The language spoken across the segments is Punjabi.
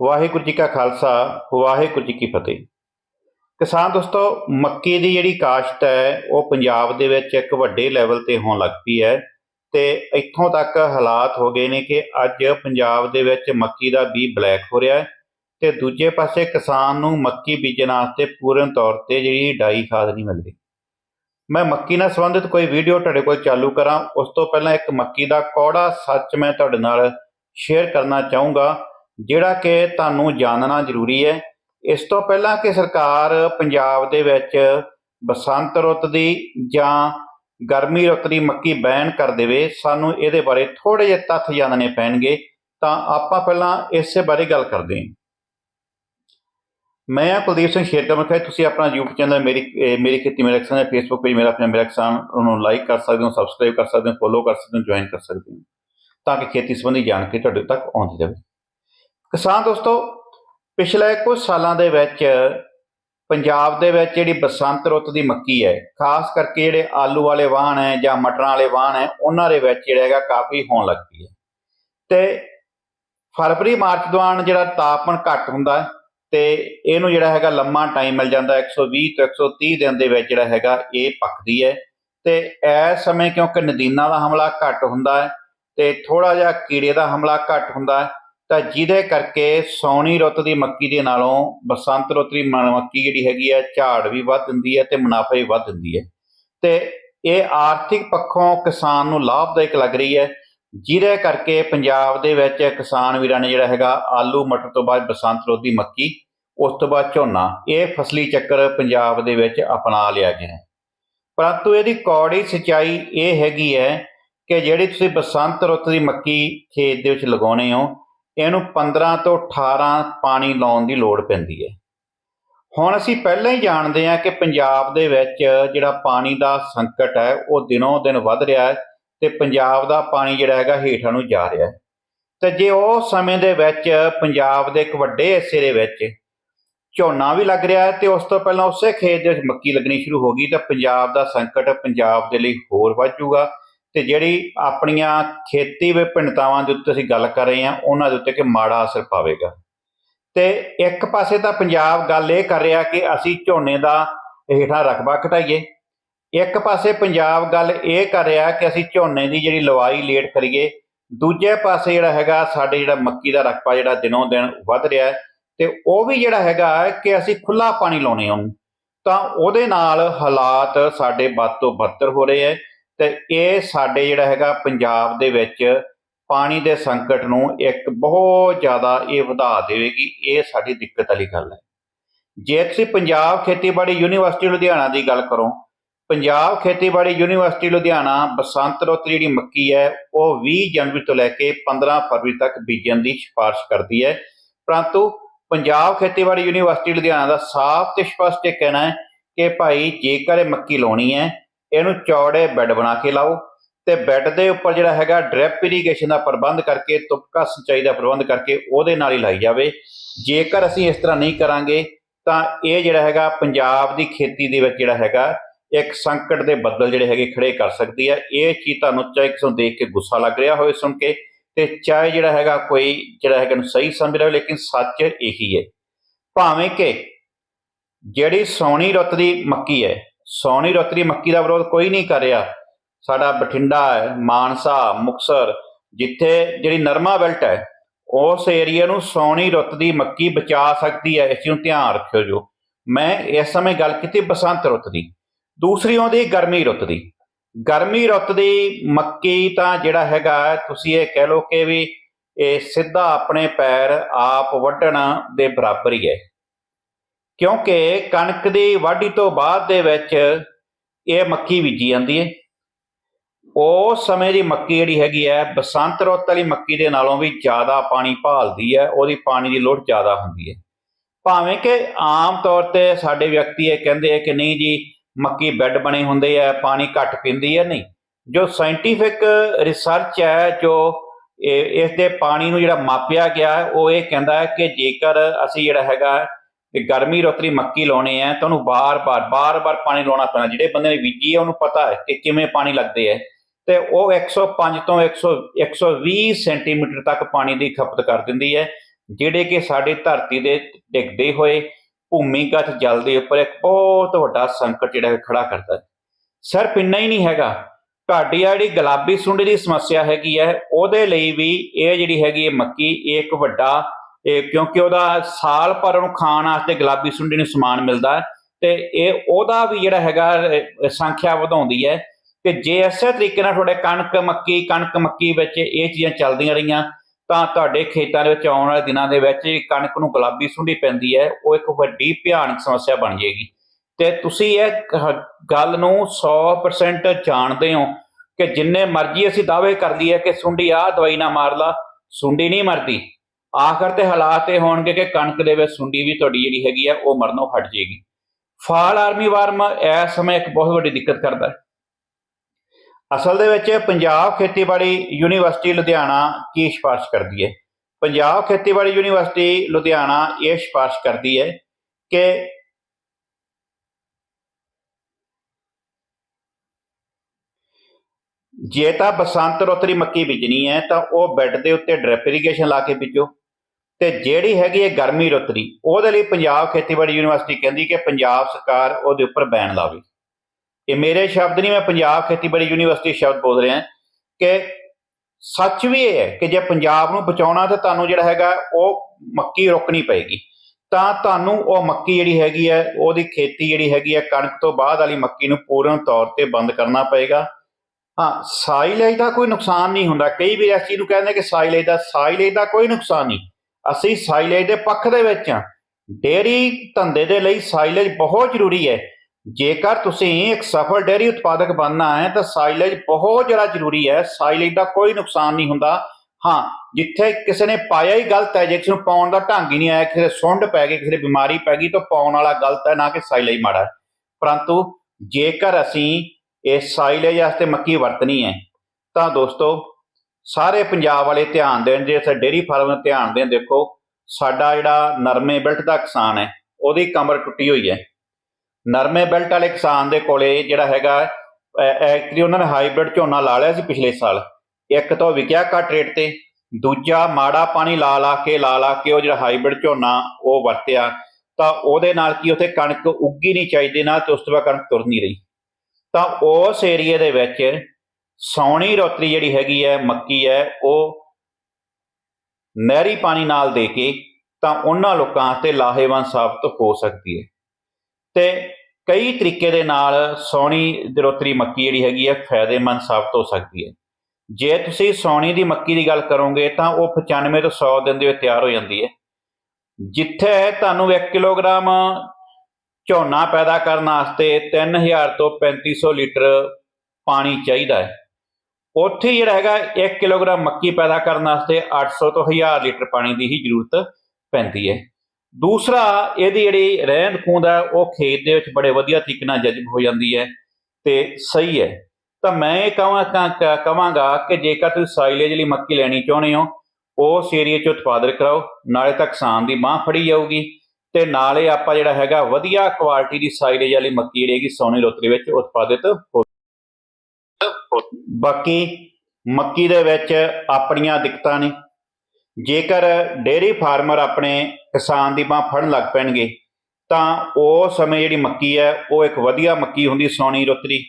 ਵਾਹਿਗੁਰੂ ਜੀ ਕਾ ਖਾਲਸਾ, ਵਾਹਿਗੁਰੂ ਜੀ ਕੀ ਫਤਿਹ। ਕਿਸਾਨ ਦੋਸਤੋ, ਮੱਕੀ ਦੀ ਜਿਹੜੀ ਕਾਸ਼ਤ ਹੈ, ਉਹ ਪੰਜਾਬ ਦੇ ਵਿੱਚ ਇੱਕ ਵੱਡੇ ਲੈਵਲ ਤੇ ਹੋਣ ਲੱਗ ਪਈ ਹੈ ਤੇ ਇੱਥੋਂ ਤੱਕ ਹਾਲਾਤ ਹੋ ਗਏ ਨੇ ਕਿ ਅੱਜ ਪੰਜਾਬ ਦੇ ਵਿੱਚ ਮੱਕੀ ਦਾ ਬੀਜ ਬਲੈਕ ਹੋ ਰਿਹਾ ਹੈ ਤੇ ਦੂਜੇ ਪਾਸੇ ਕਿਸਾਨ ਨੂੰ ਮੱਕੀ ਬੀਜਣ ਵਾਸਤੇ ਪੂਰਨ ਤੌਰ ਤੇ ਜਿਹੜੀ ਡਾਈ ਖਾਦ ਨਹੀਂ ਮਿਲਦੀ ਮੈਂ ਮੱਕੀ ਨਾਲ ਸੰਬੰਧਿਤ ਕੋਈ ਵੀਡੀਓ ਤੁਹਾਡੇ ਕੋਲ ਚਾਲੂ ਕਰਾਂ। ਉਸ ਤੋਂ ਪਹਿਲਾਂ ਇੱਕ ਮੱਕੀ ਦਾ ਕੌੜਾ ਸੱਚ ਮੈਂ ਤੁਹਾਡੇ ਨਾਲ ਸ਼ੇਅਰ ਕਰਨਾ ਚਾਹੂੰਗਾ। ਜਿਹੜਾ ਕਿ ਤੁਹਾਨੂੰ ਜਾਣਨਾ ਜ਼ਰੂਰੀ ਹੈ। ਇਸ ਤੋਂ ਪਹਿਲਾਂ ਕਿ ਸਰਕਾਰ ਪੰਜਾਬ ਦੇ ਵਿੱਚ ਬਸੰਤ ਰੁੱਤ ਦੀ ਜਾਂ ਗਰਮੀ ਰੁੱਤ ਦੀ ਮੱਕੀ ਬੈਨ ਕਰ ਦੇਵੇ, ਸਾਨੂੰ ਇਹਦੇ ਬਾਰੇ ਥੋੜੇ ਜਿਹੇ ਤੱਥ ਜਾਣਨੇ ਪੈਣਗੇ। ਤਾਂ ਆਪਾਂ ਪਹਿਲਾਂ ਇਸੇ ਬਾਰੇ ਗੱਲ ਕਰਦੇ ਹਾਂ। ਮੈਂ ਹਾਂ ਕੁਲਦੀਪ ਸਿੰਘ ਸ਼ੇਰਕਮਖਾ ਤੁਸੀਂ ਆਪਣਾ YouTube ਚੈਨਲ ਮੇਰੀ ਮੇਰੀ ਖੇਤੀ ਮੇਰਾ ਕਿਸਾਨ ਫੇਸਬੁੱਕ ਪੇਜ ਮੇਰਾ ਆਪਣਾ ਮੇਰਾ ਕਿਸਾਨ ਉਹਨੂੰ ਲਾਈਕ ਕਰ ਸਕਦੇ ਹੋ ਸਬਸਕ੍ਰਾਈਬ ਕਰ ਸਕਦੇ ਹੋ ਫੋਲੋ ਕਰ ਸਕਦੇ ਹੋ ਜੁਆਇਨ ਕਰ ਸਕਦੇ ਹੋ, ਤਾਂ ਕਿ ਖੇਤੀ ਸੰਬੰਧੀ ਜਾਣਕਾਰੀ ਤੁਹਾਡੇ ਤੱਕ ਆਉਂਦੀ ਰਹੇ। ਕਿਸਾਨ ਦੋਸਤੋ, ਪਿਛਲੇ ਕੁਝ ਸਾਲਾਂ ਦੇ ਵਿੱਚ ਪੰਜਾਬ ਦੇ ਵਿੱਚ ਜਿਹੜੀ ਬਸੰਤ ਰੁੱਤ ਦੀ ਮੱਕੀ ਹੈ, ਖਾਸ ਕਰਕੇ ਜਿਹੜੇ ਆਲੂ ਵਾਲੇ ਵਾਹਣ ਹੈ ਜਾਂ ਮਟਰਾਂ ਵਾਲੇ ਵਾਹਣ ਹੈ, ਉਹਨਾਂ ਦੇ ਵਿੱਚ ਜਿਹੜਾ ਹੈਗਾ ਕਾਫੀ ਹੋਣ ਲੱਗ ਹੈ। ਤੇ ਫਰਵਰੀ, ਮਾਰਚ ਦੌਰਾਨ ਜਿਹੜਾ ਤਾਪਮਾਨ ਘੱਟ ਹੁੰਦਾ ਹੈ ਤੇ ਇਹਨੂੰ ਜਿਹੜਾ ਹੈਗਾ ਲੰਮਾ ਟਾਈਮ ਮਿਲ ਜਾਂਦਾ 120 ਤੋਂ 130 ਦਿਨ ਦੇ ਵਿੱਚ ਜਿਹੜਾ ਹੈਗਾ ਇਹ ਪੱਕਦੀ ਹੈ। ਤੇ ਇਸ ਸਮੇਂ ਕਿਉਂਕਿ ਨਦੀਨਾਂ ਦਾ ਹਮਲਾ ਘੱਟ ਹੁੰਦਾ ਹੈ ਤੇ ਥੋੜਾ ਜਿਹਾ ਕੀੜੇ ਦਾ ਹਮਲਾ ਘੱਟ ਹੁੰਦਾ ਹੈ ਤਾਂ ਜਿਹਦੇ ਕਰਕੇ ਸੌਣੀ ਰੁੱਤ ਦੀ ਮੱਕੀ ਦੇ ਨਾਲੋਂ ਬਸੰਤ ਰੁੱਤ ਦੀ ਮ- ਮੱਕੀ ਜਿਹੜੀ ਹੈਗੀ ਹੈ, ਝਾੜ ਵੀ ਵੱਧ ਦਿੰਦੀ ਹੈ ਤੇ ਮੁਨਾਫਾ ਵੀ ਵੱਧ ਦਿੰਦੀ ਹੈ। ਤੇ ਇਹ ਆਰਥਿਕ ਪੱਖੋਂ ਕਿਸਾਨ ਨੂੰ ਲਾਭਦਾਇਕ ਲੱਗ ਰਹੀ ਹੈ, ਜਿਹਦੇ ਕਰਕੇ ਪੰਜਾਬ ਦੇ ਵਿੱਚ ਕਿਸਾਨ ਵੀਰਾਂ ਨੇ ਜਿਹੜਾ ਹੈਗਾ ਆਲੂ, ਮਟਰ ਤੋਂ ਬਾਅਦ ਬਸੰਤ ਰੁੱਤ ਦੀ ਮੱਕੀ, ਉਸ ਤੋਂ ਬਾਅਦ ਝੋਨਾ, ਇਹ ਫਸਲੀ ਚੱਕਰ ਪੰਜਾਬ ਦੇ ਵਿੱਚ ਅਪਣਾ ਲਿਆ ਗਿਆ ਹੈ। ਪਰੰਤੂ ਇਹਦੀ ਕੌੜੀ ਸਚਾਈ ਇਹ ਹੈਗੀ ਹੈ ਕਿ ਜਿਹੜੀ ਤੁਸੀਂ ਬਸੰਤ ਰੁੱਤ ਦੀ ਮੱਕੀ ਖੇਤ ਦੇ ਵਿੱਚ ਲਗਾਉਣੇ ਹੋ ਇਹਨੂੰ 15 ਤੋਂ 18 ਪਾਣੀ ਲਾਉਣ ਦੀ ਲੋੜ ਪੈਂਦੀ ਹੈ। ਹੁਣ ਅਸੀਂ ਪਹਿਲਾਂ ਹੀ ਜਾਣਦੇ ਹਾਂ ਕਿ ਪੰਜਾਬ ਦੇ ਵਿੱਚ ਜਿਹੜਾ ਪਾਣੀ ਦਾ ਸੰਕਟ ਹੈ, ਉਹ ਦਿਨੋਂ ਦਿਨ ਵੱਧ ਰਿਹਾ ਹੈ ਤੇ ਪੰਜਾਬ ਦਾ ਪਾਣੀ ਜਿਹੜਾ ਹੈਗਾ ਹੇਠਾਂ ਨੂੰ ਜਾ ਰਿਹਾ ਹੈ। ਤੇ ਜੇ ਉਹ ਸਮੇਂ ਦੇ ਵਿੱਚ ਪੰਜਾਬ ਦੇ ਇੱਕ ਵੱਡੇ ਹਿੱਸੇ ਦੇ ਵਿੱਚ ਝੋਨਾ ਵੀ ਲੱਗ ਰਿਹਾ ਹੈ ਤੇ ਉਸ ਤੋਂ ਪਹਿਲਾਂ ਉਸੇ ਖੇਤ ਦੇ ਵਿੱਚ ਮੱਕੀ ਲੱਗਣੀ ਸ਼ੁਰੂ ਹੋ ਗਈ, ਤਾਂ ਪੰਜਾਬ ਦਾ ਸੰਕਟ ਪੰਜਾਬ ਦੇ ਲਈ ਹੋਰ ਵੱਧ ਜਾਊਗਾ। ਤੇ ਜਿਹੜੀ ਆਪਣੀਆਂ ਖੇਤੀ ਵਿਭਿੰਨਤਾਵਾਂ ਦੇ ਉੱਤੇ ਅਸੀਂ ਗੱਲ ਕਰ ਰਹੇ ਹਾਂ, ਉਹਨਾਂ ਦੇ ਉੱਤੇ ਕਿ ਮਾੜਾ ਅਸਰ ਪਾਵੇਗਾ। ਤੇ ਇੱਕ ਪਾਸੇ ਤਾਂ ਪੰਜਾਬ ਗੱਲ ਇਹ ਕਰ ਰਿਹਾ ਕਿ ਅਸੀਂ ਝੋਨੇ ਦਾ ਹੇਠਾਂ ਰਕਬਾ ਘਟਾਈਏ। ਇੱਕ ਪਾਸੇ ਪੰਜਾਬ ਗੱਲ ਇਹ ਕਰ ਰਿਹਾ ਕਿ ਅਸੀਂ ਝੋਨੇ ਦੀ ਜਿਹੜੀ ਲਵਾਈ ਲੇਟ ਕਰੀਏ। ਦੂਜੇ ਪਾਸੇ ਜਿਹੜਾ ਹੈਗਾ, ਸਾਡੇ ਜਿਹੜਾ ਮੱਕੀ ਦਾ ਰਕਬਾ ਜਿਹੜਾ ਦਿਨੋਂ ਦਿਨ ਵੱਧ ਰਿਹਾ ਹੈ, ਤੇ ਉਹ ਵੀ ਜਿਹੜਾ ਹੈਗਾ ਕਿ ਅਸੀਂ ਖੁੱਲਾ ਪਾਣੀ ਲਾਉਣੇ ਹਾਂ ਤਾਂ ਉਹਦੇ ਨਾਲ ਹਾਲਾਤ ਸਾਡੇ ਵੱਧ ਤੋਂ ਬਦਤਰ ਹੋ ਰਹੇ ਹੈ। ਤੇ ਇਹ ਸਾਡੇ ਜਿਹੜਾ ਹੈਗਾ ਪੰਜਾਬ ਦੇ ਵਿੱਚ ਪਾਣੀ ਦੇ ਸੰਕਟ ਨੂੰ ਇੱਕ ਬਹੁਤ ਜ਼ਿਆਦਾ ਇਹ ਵਧਾ ਦੇਵੇਗੀ, ਇਹ ਸਾਡੀ ਦਿੱਕਤ ਵਾਲੀ ਗੱਲ ਹੈ। ਜੇ ਤੁਸੀਂ ਪੰਜਾਬ ਖੇਤੀਬਾੜੀ ਯੂਨੀਵਰਸਿਟੀ ਲੁਧਿਆਣਾ ਦੀ ਗੱਲ ਕਰੋ, ਪੰਜਾਬ ਖੇਤੀਬਾੜੀ ਯੂਨੀਵਰਸਿਟੀ ਲੁਧਿਆਣਾ ਬਸੰਤ ਰੁੱਤ ਜਿਹੜੀ ਮੱਕੀ ਹੈ, ਉਹ 20 ਜਨਵਰੀ ਤੋਂ ਲੈ ਕੇ 15 ਫਰਵਰੀ ਤੱਕ ਬੀਜਣ ਦੀ ਸਿਫਾਰਿਸ਼ ਕਰਦੀ ਹੈ। ਪਰੰਤੂ ਪੰਜਾਬ ਖੇਤੀਬਾੜੀ ਯੂਨੀਵਰਸਿਟੀ ਲੁਧਿਆਣਾ ਦਾ ਸਾਫ਼ ਤੇ ਸਪਸ਼ਟ ਇਹ ਕਹਿਣਾ ਹੈ ਕਿ ਭਾਈ ਜੇਕਰ ਇਹ ਮੱਕੀ ਲਾਉਣੀ ਹੈ ਇਹਨੂੰ ਚੌੜੇ ਬੈੱਡ ਬਣਾ ਕੇ ਲਾਓ ਤੇ ਬੈੱਡ ਦੇ ਉੱਪਰ ਜਿਹੜਾ ਹੈਗਾ ਡ੍ਰਿਪ ਇਰੀਗੇਸ਼ਨ ਦਾ ਪ੍ਰਬੰਧ ਕਰਕੇ, ਤੁਪਕਾ ਸਿੰਚਾਈ ਦਾ ਪ੍ਰਬੰਧ ਕਰਕੇ ਉਹਦੇ ਨਾਲ ਹੀ ਲਾਈ ਜਾਵੇ। ਜੇਕਰ ਅਸੀਂ ਇਸ ਤਰ੍ਹਾਂ ਨਹੀਂ ਕਰਾਂਗੇ, ਤਾਂ ਇਹ ਜਿਹੜਾ ਹੈਗਾ ਪੰਜਾਬ ਦੀ ਖੇਤੀ ਦੇ ਵਿੱਚ ਜਿਹੜਾ ਹੈਗਾ ਇੱਕ ਸੰਕਟ ਦੇ ਬੱਦਲ ਜਿਹੜੇ ਹੈਗੇ ਖੜੇ ਕਰ ਸਕਦੀ ਹੈ। ਇਹ ਚੀਜ਼ ਤੁਹਾਨੂੰ ਚਾਹੇ ਕਿਸੇ ਨੂੰ ਦੇਖ ਕੇ ਗੁੱਸਾ ਲੱਗ ਰਿਹਾ ਹੋਵੇ ਸੁਣ ਕੇ ਤੇ ਚਾਹੇ ਜਿਹੜਾ ਹੈਗਾ ਕੋਈ ਜਿਹੜਾ ਹੈਗਾ ਨੂੰ ਸਹੀ ਸਮਝ ਰਿਹਾ ਲੇਕਿਨ ਸੱਚ ਇਹੀ ਹੈ। ਭਾਵੇਂ ਕਿ ਜਿਹੜੀ ਸੌਣੀ ਰੁੱਤ ਦੀ ਮੱਕੀ ਹੈ ਸੌਣੀ ਰੁੱਤ ਦੀ ਮੱਕੀ ਦਾ ਵਿਰੋਧ ਕੋਈ ਨਹੀਂ ਕਰ ਰਿਹਾ। ਸਾਡਾ ਬਠਿੰਡਾ ਹੈ, ਮਾਨਸਾ ਮੁਕਸਰ ਜਿੱਥੇ ਜਿਹੜੀ ਨਰਮਾ ਬੈਲਟ ਹੈ, ਉਸ ਏਰੀਆ ਨੂੰ ਸੌਣੀ ਰੁੱਤ ਦੀ ਮੱਕੀ ਬਚਾ ਸਕਦੀ ਹੈ, ਇਸ ਨੂੰ ਧਿਆਨ ਰੱਖਿਓ ਜੋ। ਮੈਂ ਇਸ ਸਮੇਂ ਗੱਲ ਕੀਤੀ ਬਸੰਤ ਰੁੱਤ ਦੀ। ਦੂਸਰੀ ਆਉਂਦੀ ਗਰਮੀ ਰੁੱਤ ਦੀ। ਗਰਮੀ ਰੁੱਤ ਦੀ ਮੱਕੀ ਤਾਂ ਜਿਹੜਾ ਹੈਗਾ, ਤੁਸੀਂ ਇਹ ਕਹਿ ਲਓ ਕਿ ਵੀ ਇਹ ਸਿੱਧਾ ਆਪਣੇ ਪੈਰ ਆਪ ਵੱਢਣ ਦੇ ਬਰਾਬਰ ਹੀ ਹੈ। ਕਿਉਂਕਿ ਕਣਕ ਦੀ ਵਾਢੀ ਤੋਂ ਬਾਅਦ ਦੇ ਵਿੱਚ ਇਹ ਮੱਕੀ ਬੀਜੀ ਜਾਂਦੀ ਹੈ ਉਸ ਸਮੇਂ ਦੀ ਮੱਕੀ ਜਿਹੜੀ ਹੈਗੀ ਹੈ, ਬਸੰਤ ਰੁੱਤ ਵਾਲੀ ਮੱਕੀ ਦੇ ਨਾਲੋਂ ਵੀ ਜ਼ਿਆਦਾ ਪਾਣੀ ਭਾਲਦੀ ਹੈ, ਉਹਦੀ ਪਾਣੀ ਦੀ ਲੋੜ ਜ਼ਿਆਦਾ ਹੁੰਦੀ ਹੈ। ਭਾਵੇਂ ਕਿ ਆਮ ਤੌਰ ਤੇ ਸਾਡੇ ਵਿਅਕਤੀ ਇਹ ਕਹਿੰਦੇ ਆ ਕਿ ਨਹੀਂ ਜੀ, ਮੱਕੀ ਬੈੱਡ ਬਣੇ ਹੁੰਦੇ ਆ, ਪਾਣੀ ਘੱਟ ਪੀਂਦੀ ਹੈ, ਨਹੀਂ। ਜੋ ਸਾਇੰਟੀਫਿਕ ਰਿਸਰਚ ਹੈ, ਜੋ ਇਹ- ਇਸ ਦੇ ਪਾਣੀ ਨੂੰ ਜਿਹੜਾ ਮਾਪਿਆ ਗਿਆ, ਉਹ ਇਹ ਕਹਿੰਦਾ ਹੈ ਕਿ ਜੇਕਰ ਅਸੀਂ ਜਿਹੜਾ ਹੈਗਾ ਕਿ ਗਰਮੀ ਰੋਤਰੀ ਮੱਕੀ ਲਾਉਣੇ ਆ ਤਾਂ ਉਹਨੂੰ ਬਾਰ-ਬਾਰ ਬਾਰ-ਬਾਰ ਪਾਣੀ ਲਾਉਣਾ ਪੈਣਾ। ਜਿਹੜੇ ਬੰਦੇ ਨੇ ਬੀਜੀ ਹੈ ਉਹਨੂੰ ਪਤਾ ਹੈ ਕਿ ਕਿਵੇਂ ਪਾਣੀ ਲੱਗਦੇ ਹੈ ਤੇ ਉਹ 105 ਤੋਂ 100 120 ਸੈਂਟੀਮੀਟਰ ਤੱਕ ਪਾਣੀ ਦੀ ਖਪਤ ਕਰ ਦਿੰਦੀ ਹੈ, ਜਿਹੜੇ ਕਿ ਸਾਡੀ ਧਰਤੀ ਦੇ ਡਿੱਗਦੇ ਹੋਏ ਭੂਮੀਗਤ ਜਲ ਦੇ ਉੱਪਰ ਇੱਕ ਬਹੁਤ ਵੱਡਾ ਸੰਕਟ ਜਿਹੜਾ ਹੈ ਖੜਾ ਕਰਦਾ ਹੈ। ਸਿਰਫ ਇੰਨਾ ਹੀ ਨਹੀਂ ਹੈਗਾ, ਤੁਹਾਡੀ ਜਿਹੜੀ ਗੁਲਾਬੀ ਸੁੰਡ ਦੀ ਸਮੱਸਿਆ ਹੈਗੀ ਹੈ, ਉਹਦੇ ਲਈ ਵੀ ਇਹ ਜਿਹੜੀ ਹੈਗੀ ਹੈ ਮੱਕੀ, ਇਹ ਇੱਕ ਵੱਡਾ ਇਹ ਕਿਉਂਕਿ ਉਹਦਾ ਸਾਲ ਭਰ ਉਹਨੂੰ ਖਾਣ ਵਾਸਤੇ ਗੁਲਾਬੀ ਸੁੰਡੀ ਨੂੰ ਸਮਾਨ ਮਿਲਦਾ ਹੈ ਤੇ ਇਹ ਉਹਦਾ ਵੀ ਜਿਹੜਾ ਹੈਗਾ ਸੰਖਿਆ ਵਧਾਉਂਦੀ ਹੈ। ਕਿ ਜੇ ਇਸੇ ਤਰੀਕੇ ਨਾਲ ਤੁਹਾਡੇ ਕਣਕ ਮੱਕੀ ਕਣਕ ਮੱਕੀ ਵਿੱਚ ਇਹ ਚੀਜ਼ਾਂ ਚੱਲਦੀਆਂ ਰਹੀਆਂ, ਤਾਂ ਤੁਹਾਡੇ ਖੇਤਾਂ ਦੇ ਵਿੱਚ ਆਉਣ ਵਾਲੇ ਦਿਨਾਂ ਦੇ ਵਿੱਚ ਕਣਕ ਨੂੰ ਗੁਲਾਬੀ ਸੁੰਡੀ ਪੈਂਦੀ ਹੈ, ਉਹ ਇੱਕ ਵੱਡੀ ਭਿਆਨਕ ਸਮੱਸਿਆ ਬਣ ਜਾਏਗੀ। ਤੇ ਤੁਸੀਂ ਇਹ ਗੱਲ ਨੂੰ 100% ਜਾਣਦੇ ਹੋ ਕਿ ਜਿੰਨੇ ਮਰਜ਼ੀ ਅਸੀਂ ਦਾਅਵੇ ਕਰ ਲਈਏ ਕਿ ਸੁੰਡੀ ਆਹ ਦਵਾਈ ਨਾ ਮਾਰ ਲਾ, ਸੁੰਡੀ ਨਹੀਂ ਮਰਦੀ। ਆਖਰ ਤੇ ਹਾਲਾਤ ਇਹ ਹੋਣਗੇ ਕਿ ਕਣਕ ਦੇ ਵਿੱਚ ਸੁੰਡੀ ਵੀ ਤੁਹਾਡੀ ਜਿਹੜੀ ਹੈਗੀ ਆ, ਉਹ ਮਰਨੋਂ ਹਟ ਜਾਏਗੀ। ਫਾਲ ਆਰਮੀ ਵਾਰਮ ਇਸ ਸਮੇਂ ਇੱਕ ਬਹੁਤ ਵੱਡੀ ਦਿੱਕਤ ਕਰਦਾ ਹੈ। ਅਸਲ ਦੇ ਵਿੱਚ ਪੰਜਾਬ ਖੇਤੀਬਾੜੀ ਯੂਨੀਵਰਸਿਟੀ ਲੁਧਿਆਣਾ ਕੀ ਸਿਫਾਰਿਸ਼ ਕਰਦੀ ਹੈ? ਪੰਜਾਬ ਖੇਤੀਬਾੜੀ ਯੂਨੀਵਰਸਿਟੀ ਲੁਧਿਆਣਾ ਇਹ ਸਿਫਾਰਿਸ਼ ਕਰਦੀ ਹੈ ਕਿ ਜੇ ਤਾਂ ਬਸੰਤ ਰੁੱਤ ਦੀ ਮੱਕੀ ਬੀਜਣੀ ਹੈ, ਤਾਂ ਉਹ ਬੈੱਡ ਦੇ ਉੱਤੇ ਡ੍ਰਿਪ ਇਰੀਗੇਸ਼ਨ ਲਾ ਕੇ ਬੀਜੋ। ਤੇ ਜਿਹੜੀ ਹੈਗੀ ਹੈ ਗਰਮੀ ਰੁੱਤ ਦੀ ਉਹਦੇ ਲਈ ਪੰਜਾਬ ਖੇਤੀਬਾੜੀ ਯੂਨੀਵਰਸਿਟੀ ਕਹਿੰਦੀ ਕਿ ਪੰਜਾਬ ਸਰਕਾਰ ਉਹਦੇ ਉੱਪਰ ਬੈਨ ਲਾਵੇ। ਇਹ ਮੇਰੇ ਸ਼ਬਦ ਨਹੀਂ, ਮੈਂ ਪੰਜਾਬ ਖੇਤੀਬਾੜੀ ਯੂਨੀਵਰਸਿਟੀ ਸ਼ਬਦ ਬੋਲ ਰਿਹਾ, ਕਿ ਸੱਚ ਵੀ ਇਹ ਹੈ ਕਿ ਜੇ ਪੰਜਾਬ ਨੂੰ ਬਚਾਉਣਾ ਤਾਂ ਤੁਹਾਨੂੰ ਜਿਹੜਾ ਹੈਗਾ ਉਹ ਮੱਕੀ ਰੋਕਣੀ ਪਏਗੀ। ਤਾਂ ਤੁਹਾਨੂੰ ਉਹ ਮੱਕੀ ਜਿਹੜੀ ਹੈਗੀ ਹੈ, ਉਹਦੀ ਖੇਤੀ ਜਿਹੜੀ ਹੈਗੀ ਹੈ, ਕਣਕ ਤੋਂ ਬਾਅਦ ਵਾਲੀ ਮੱਕੀ ਨੂੰ ਪੂਰਨ ਤੌਰ ਤੇ ਬੰਦ ਕਰਨਾ ਪਏਗਾ। ਹਾਂ, ਸਾਈਲੇਜ ਦਾ ਕੋਈ ਨੁਕਸਾਨ ਨਹੀਂ ਹੁੰਦਾ। ਕਈ ਵੀ ਇਸ ਚੀਜ਼ ਨੂੰ ਕਹਿੰਦੇ ਕਿ ਸਾਈਲੇਜ ਦਾ ਸਾਈਲੇਜ ਦਾ ਕੋਈ ਨੁਕਸਾਨ ਨਹੀਂ। ਅਸੀਂ ਸਾਈਲੇਜ ਦੇ ਪੱਖ ਦੇ ਵਿੱਚ ਹਾਂ। ਡੇਅਰੀ ਧੰਦੇ ਦੇ ਲਈ ਸਾਈਲੇਜ ਬਹੁਤ ਜ਼ਰੂਰੀ ਹੈ। ਜੇਕਰ ਤੁਸੀਂ ਇੱਕ ਸਫਲ ਡੇਅਰੀ ਉਤਪਾਦਕ ਬਣਨਾ ਹੈ, ਤਾਂ ਸਾਈਲੇਜ ਬਹੁਤ ਜ਼ਿਆਦਾ ਜ਼ਰੂਰੀ ਹੈ। ਸਾਈਲੇਜ ਦਾ ਕੋਈ ਨੁਕਸਾਨ ਨਹੀਂ ਹੁੰਦਾ। ਹਾਂ, ਜਿੱਥੇ ਕਿਸੇ ਨੇ ਪਾਇਆ ਹੀ ਗਲਤ ਹੈ, ਜੇ ਕਿਸੇ ਨੂੰ ਪਾਉਣ ਦਾ ਢੰਗ ਹੀ ਨਹੀਂ ਆਇਆ, ਕਿਸੇ ਦੇ ਸੁੰਡ ਪੈ ਗਈ ਕਿਸੇ ਦੀ ਬਿਮਾਰੀ ਪੈ ਗਈ, ਤਾਂ ਪਾਉਣ ਵਾਲਾ ਗਲਤ ਹੈ, ਨਾ ਕਿ ਸਾਈਲੇਜ ਮਾੜਾ ਪਰੰਤੂ ਜੇਕਰ ਅਸੀਂ ਇਹ ਸਾਈਲੇਜ ਵਾਸਤੇ ਮੱਕੀ ਵਰਤਣੀ ਹੈ। ਤਾਂ ਦੋਸਤੋ, ਸਾਰੇ ਪੰਜਾਬ ਵਾਲੇ ਧਿਆਨ ਦੇਣ, ਜੇ ਅਸੀਂ ਡੇਰੀ ਫਾਰਮ ਨੂੰ ਧਿਆਨ ਦੇਣ, ਦੇਖੋ, ਸਾਡਾ ਜਿਹੜਾ ਨਰਮੇ ਬੈਲਟ ਦਾ ਕਿਸਾਨ ਹੈ, ਉਹਦੀ ਕਮਰ ਟੁੱਟੀ ਹੋਈ ਹੈ। ਨਰਮੇ ਬੈਲਟ ਵਾਲੇ ਕਿਸਾਨ ਦੇ ਕੋਲੇ ਜਿਹੜਾ ਹੈਗਾ ਐਕਚੁਅਲੀ ਉਹਨਾਂ ਨੇ ਹਾਈਬ੍ਰਿਡ ਝੋਨਾ ਲਾ ਲਿਆ ਸੀ ਪਿਛਲੇ ਸਾਲ। ਇੱਕ ਤਾਂ ਵਿਕਿਆ ਘੱਟ ਰੇਟ ਤੇ, ਦੂਜਾ ਮਾੜਾ ਪਾਣੀ ਲਾ ਲਾ ਕੇ, ਲਾ ਲਾ ਕੇ ਉਹ ਜਿਹੜਾ ਹਾਈਬ੍ਰਿਡ ਝੋਨਾ ਉਹ ਵਰਤਿਆ, ਤਾਂ ਉਹਦੇ ਨਾਲ ਕੀ ਉੱਥੇ ਕਣਕ ਉੱਗੀ ਨਹੀਂ ਚਾਹੀਦੀ, ਨਾ ਤੇ ਉਸ ਤੋਂ ਬਾਅਦ ਕਣਕ ਤੁਰ ਨਹੀਂ ਰਹੀ। ਤਾਂ ਉਸ ਏਰੀਏ ਦੇ ਵਿੱਚ ਸੌਣੀ ਰੋਤਰੀ ਜਿਹੜੀ ਹੈਗੀ ਹੈ, ਮੱਕੀ ਹੈ, ਉਹ ਨਹਿਰੀ ਪਾਣੀ ਨਾਲ ਦੇ ਕੇ ਤਾਂ ਉਹਨਾਂ ਲੋਕਾਂ ਤੇ ਲਾਹੇਵੰਦ ਸਾਬਤ ਹੋ ਸਕਦੀ ਹੈ। ਤੇ ਕਈ ਤਰੀਕੇ ਦੇ ਨਾਲ ਸੌਣੀ ਰੋਤਰੀ ਮੱਕੀ ਜਿਹੜੀ ਹੈਗੀ ਹੈ, ਫਾਇਦੇਮੰਦ ਸਾਬਤ ਹੋ ਸਕਦੀ ਹੈ। ਜੇ ਤੁਸੀਂ ਸੌਣੀ ਦੀ ਮੱਕੀ ਦੀ ਗੱਲ ਕਰੋਗੇ ਤਾਂ ਉਹ 95 ਤੋਂ 100 ਦਿਨ ਦੇ ਵਿੱਚ ਤਿਆਰ ਹੋ ਜਾਂਦੀ ਹੈ। ਜਿੱਥੇ ਤੁਹਾਨੂੰ 1 ਕਿਲੋਗ੍ਰਾਮ ਝੋਨਾ ਪੈਦਾ ਕਰਨ ਵਾਸਤੇ 3000 ਤੋਂ 3500 ਲੀਟਰ ਪਾਣੀ ਚਾਹੀਦਾ ਹੈ। ਉੱਥੇ ਜਿਹੜਾ ਹੈਗਾ 1 ਕਿਲੋਗ੍ਰਾਮ ਮੱਕੀ ਪੈਦਾ ਕਰਨ ਵਾਸਤੇ 800 ਤੋਂ 1000 ਲੀਟਰ ਪਾਣੀ ਦੀ ਹੀ ਜ਼ਰੂਰਤ ਪੈਂਦੀ ਹੈ। ਦੂਸਰਾ, ਇਹਦੀ ਜਿਹੜੀ ਰਹਿੰਦ ਖੂੰਦ ਹੈ, ਉਹ ਖੇਤ ਦੇ ਵਿੱਚ ਬੜੇ ਵਧੀਆ ਤਰੀਕੇ ਨਾਲ ਜਜ਼ਬ ਹੋ ਜਾਂਦੀ ਹੈ ਤੇ ਸਹੀ ਹੈ। ਤਾਂ ਮੈਂ ਇਹ ਕਹਾਂ ਤਾਂ ਕਵਾਂਗਾ ਕਿ ਜੇਕਰ ਤੁਸੀਂ ਸਾਈਲੇਜ ਲਈ ਮੱਕੀ ਲੈਣੀ ਚਾਹੁੰਦੇ ਹੋ, ਉਸ ਏਰੀਏ 'ਚ ਉਤਪਾਦਨ ਕਰਾਓ, ਨਾਲੇ ਤਾਂ ਕਿਸਾਨ ਦੀ ਬਾਹ ਫੜੀ ਜਾਊਗੀ। ਤੇ ਨਾਲੇ ਆਪਾਂ ਜਿਹੜਾ ਹੈਗਾ ਵਧੀਆ ਕੁਆਲਿਟੀ ਦੀ ਸਾਈਲੇਜ ਵਾਲੀ ਮੱਕੀ ਜਿਹੜੀ ਹੈਗੀ ਸੋਨੀ ਰੋਤਰੀ ਵਿੱਚ ਉਤਪਾਦਿਤ ਹੋ ਬਾਕੀ ਮੱਕੀ ਦੇ ਵਿੱਚ ਆਪਣੀਆਂ ਦਿੱਕਤਾਂ ਨੇ। ਜੇਕਰ ਡੇਅਰੀ ਫਾਰਮਰ ਆਪਣੇ ਕਿਸਾਨ ਦੀ ਬਾਹ ਫੜਨ ਲੱਗ ਪੈਣਗੇ, ਤਾਂ ਉਹ ਸਮੇਂ ਜਿਹੜੀ ਮੱਕੀ ਹੈ, ਉਹ ਇੱਕ ਵਧੀਆ ਮੱਕੀ ਹੁੰਦੀ ਸੋਨੀ ਰੋਤਰੀ।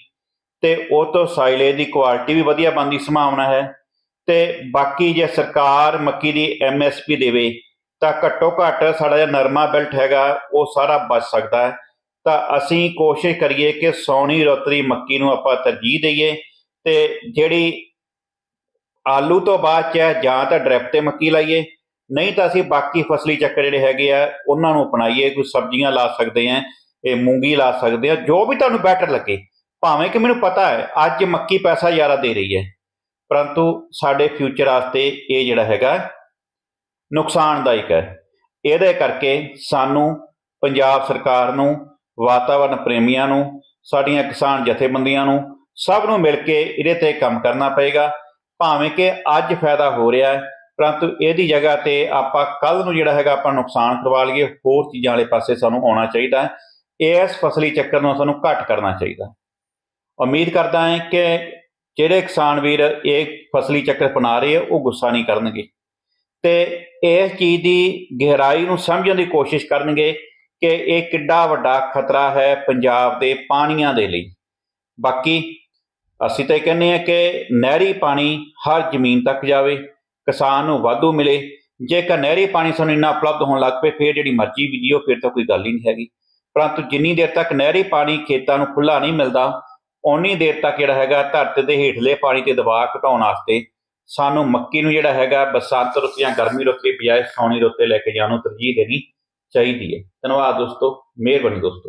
ਤੇ ਉਹ ਤੋਂ ਸਾਈਲੇਜ ਦੀ ਕੁਆਲਿਟੀ ਵੀ ਵਧੀਆ ਬਣਦੀ ਸੰਭਾਵਨਾ ਹੈ। ਤੇ ਬਾਕੀ ਜੇ ਸਰਕਾਰ ਮੱਕੀ ਦੀ ਐਮਐਸਪੀ ਦੇਵੇ ਤਾਂ ਘੱਟੋ ਘੱਟ ਸਾਡਾ ਜਿਹੜਾ ਨਰਮਾ ਬੈਲਟ ਹੈਗਾ, ਉਹ ਸਾਰਾ ਬਚ ਸਕਦਾ ਹੈ। ਤਾਂ ਅਸੀਂ ਕੋਸ਼ਿਸ਼ ਕਰੀਏ ਕਿ ਸੌਣੀ ਰੋਤਰੀ ਮੱਕੀ ਨੂੰ ਆਪਾਂ ਤਰਜੀਹ ਦਈਏ ਤੇ ਜਿਹੜੀ ਆਲੂ ਤੋਂ ਬਾਅਦ ਚ ਜਾਂ ਤਾਂ ਡ੍ਰਿਪ ਤੇ ਮੱਕੀ ਲਾਈਏ। ਨਹੀਂ ਤਾਂ ਅਸੀਂ ਬਾਕੀ ਫਸਲੀ ਚੱਕਰ ਜਿਹੜੇ ਹੈਗੇ ਆ, ਉਹਨਾਂ ਨੂੰ ਅਪਣਾਈਏ। ਕੋਈ ਸਬਜ਼ੀਆਂ ਲਾ ਸਕਦੇ ਆ, ਇਹ ਮੂੰਗੀ ਲਾ ਸਕਦੇ ਆ, ਜੋ ਵੀ ਤੁਹਾਨੂੰ ਬੈਟਰ ਲੱਗੇ। ਭਾਵੇਂ ਕਿ ਮੈਨੂੰ ਪਤਾ ਹੈ, ਅੱਜ ਮੱਕੀ ਪੈਸਾ ਜ਼ਿਆਦਾ ਦੇ ਰਹੀ ਹੈ। ਪਰੰਤੂ ਸਾਡੇ ਫਿਊਚਰ ਵਾਸਤੇ ਇਹ ਜਿਹੜਾ ਹੈਗਾ ਨੁਕਸਾਨਦਾਇਕ ਹੈ। ਇਹਦੇ ਕਰਕੇ ਸਾਨੂੰ ਪੰਜਾਬ ਸਰਕਾਰ ਨੂੰ ਵਾਤਾਵਰਣ ਪ੍ਰੇਮੀਆਂ ਨੂੰ, ਸਾਡੀਆਂ ਕਿਸਾਨ ਜਥੇਬੰਦੀਆਂ ਨੂੰ ਸਭ ਨੂੰ ਮਿਲ ਕੇ ਇਹਦੇ ਤੇ ਕੰਮ ਕਰਨਾ ਪਏਗਾ। ਭਾਵੇਂ ਕਿ ਅੱਜ ਫਾਇਦਾ ਹੋ ਰਿਹਾ ਹੈ, ਪਰੰਤੂ ਇਹਦੀ ਜਗ੍ਹਾ ਤੇ ਆਪਾਂ ਕੱਲ ਨੂੰ ਜਿਹੜਾ ਹੈਗਾ ਆਪਾਂ ਨੁਕਸਾਨ ਕਰਵਾ ਲਈਏ, ਹੋਰ ਚੀਜ਼ਾਂ ਵਾਲੇ ਪਾਸੇ ਸਾਨੂੰ ਆਉਣਾ ਚਾਹੀਦਾ ਹੈ। ਇਸ ਫਸਲੀ ਚੱਕਰ ਨੂੰ ਸਾਨੂੰ ਘੱਟ ਕਰਨਾ ਚਾਹੀਦਾ ਉਮੀਦ ਕਰਦਾ ਹਾਂ ਕਿ ਜਿਹੜੇ ਕਿਸਾਨ ਵੀਰ ਇਹ ਫਸਲੀ ਚੱਕਰ ਅਪਣਾ ਰਹੇ ਆ, ਉਹ ਗੁੱਸਾ ਨਹੀਂ ਕਰਨਗੇ। ਤੇ ਇਸ ਚੀਜ਼ ਦੀ ਗਹਿਰਾਈ ਨੂੰ ਸਮਝਣ ਦੀ ਕੋਸ਼ਿਸ਼ ਕਰਨਗੇ ਕਿ ਇਹ ਕਿੱਡਾ ਵੱਡਾ ਖਤਰਾ ਹੈ ਪੰਜਾਬ ਦੇ ਪਾਣੀਆਂ ਦੇ ਲਈ। ਬਾਕੀ ਅਸੀਂ ਤਾਂ ਇਹ ਕਹਿੰਦੇ ਆ ਕਿ ਨਹਿਰੀ ਪਾਣੀ ਹਰ ਜ਼ਮੀਨ ਤੱਕ ਜਾਵੇ, ਕਿਸਾਨ ਨੂੰ ਵਾਧੂ ਮਿਲੇ। ਜੇਕਰ ਨਹਿਰੀ ਪਾਣੀ ਸਾਨੂੰ ਇੰਨਾ ਉਪਲਬਧ ਹੋਣ ਲੱਗ ਪਏ, ਫਿਰ ਜਿਹੜੀ ਮਰਜ਼ੀ ਬੀਜੀਓ, ਫਿਰ ਤਾਂ ਕੋਈ ਗੱਲ ਹੀ ਨਹੀਂ ਹੈਗੀ। ਪਰੰਤੂ ਜਿੰਨੀ ਦੇਰ ਤੱਕ ਨਹਿਰੀ ਪਾਣੀ ਖੇਤਾਂ ਨੂੰ ਖੁੱਲਾ ਨਹੀਂ ਮਿਲਦਾ, ਓਨੀ ਦੇਰ ਤੱਕ ਜਿਹੜਾ ਹੈਗਾ ਧਰਤੀ ਦੇ ਹੇਠਲੇ ਪਾਣੀ ਤੇ ਦਬਾਅ ਘਟਾਉਣ ਵਾਸਤੇ ਸਾਨੂੰ ਮੱਕੀ ਨੂੰ ਜਿਹੜਾ ਹੈਗਾ ਬਸੰਤ ਰੁੱਤ ਜਾਂ ਗਰਮੀ ਰੁੱਤ ਦੀ ਬਜਾਏ ਸਾਉਣੀ ਰੁੱਤ ਤੇ ਲੈ ਕੇ ਜਾਣ ਨੂੰ ਤਰਜੀਹ ਦੇਣੀ ਚਾਹੀਦੀ ਹੈ। ਧੰਨਵਾਦ ਦੋਸਤੋ, ਮਿਹਰਬਾਨੀ ਦੋਸਤੋ।